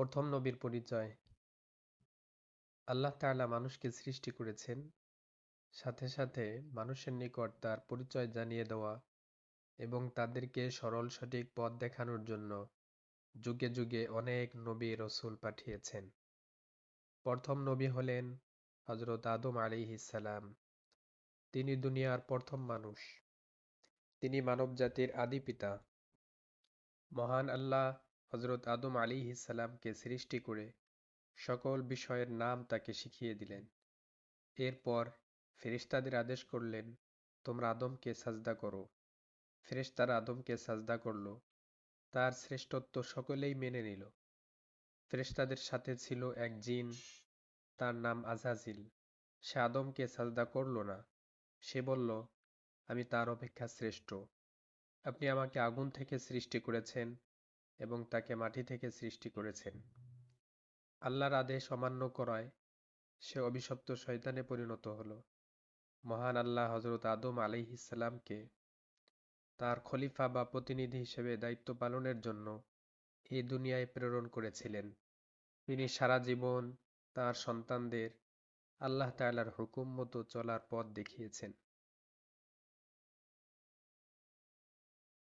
প্রথম নবীর পরিচয়। আল্লাহ তাআলা মানুষকে সৃষ্টি করেছেন। সাথে সাথে মানুষের নিকট তার পরিচয় জানিয়ে দেওয়া এবং তাদেরকে সরল সঠিক পথ দেখানোর জন্য যুগে যুগে অনেক নবী রসুল পাঠিয়েছেন। প্রথম নবী হলেন হজরত আদম আলী সালাম। তিনি দুনিয়ার প্রথম মানুষ। তিনি মানব জাতির আদি পিতা। মহান আল্লাহ হজরত আদম আলী ইসালামকে সৃষ্টি করে সকল বিষয়ের নাম তাকে শিখিয়ে দিলেন। এরপর ফেরিস্তাদের আদেশ করলেন, তোমরা আদমকে সাজদা করো। ফেরেশতারা আদমকে সাজদা করল। তার শ্রেষ্ঠত্ব সকলেই মেনে নিল। ফেরেশতাদের সাথে ছিল এক জিন, তার নাম আজাজিল। সে আদমকে সাজদা করল না। সে বলল, আমি তার অপেক্ষা শ্রেষ্ঠ। আপনি আমাকে আগুন থেকে সৃষ্টি করেছেন এবং তাকে মাটি থেকে সৃষ্টি করেছেন। আল্লাহর আদেশ অমান্য করায় সে অভিশপ্ত শয়তানে পরিণত হল। মহান আল্লাহ হজরত আদম আলিহিসাল্লামকে তার খলিফা বা প্রতিনিধি হিসেবে দায়িত্ব পালনের জন্য এই দুনিয়ায় প্রেরণ করেছিলেন। তিনি সারা জীবন তার সন্তানদের আল্লাহ তালার হুকুম মতো চলার পথ দেখিয়েছেন।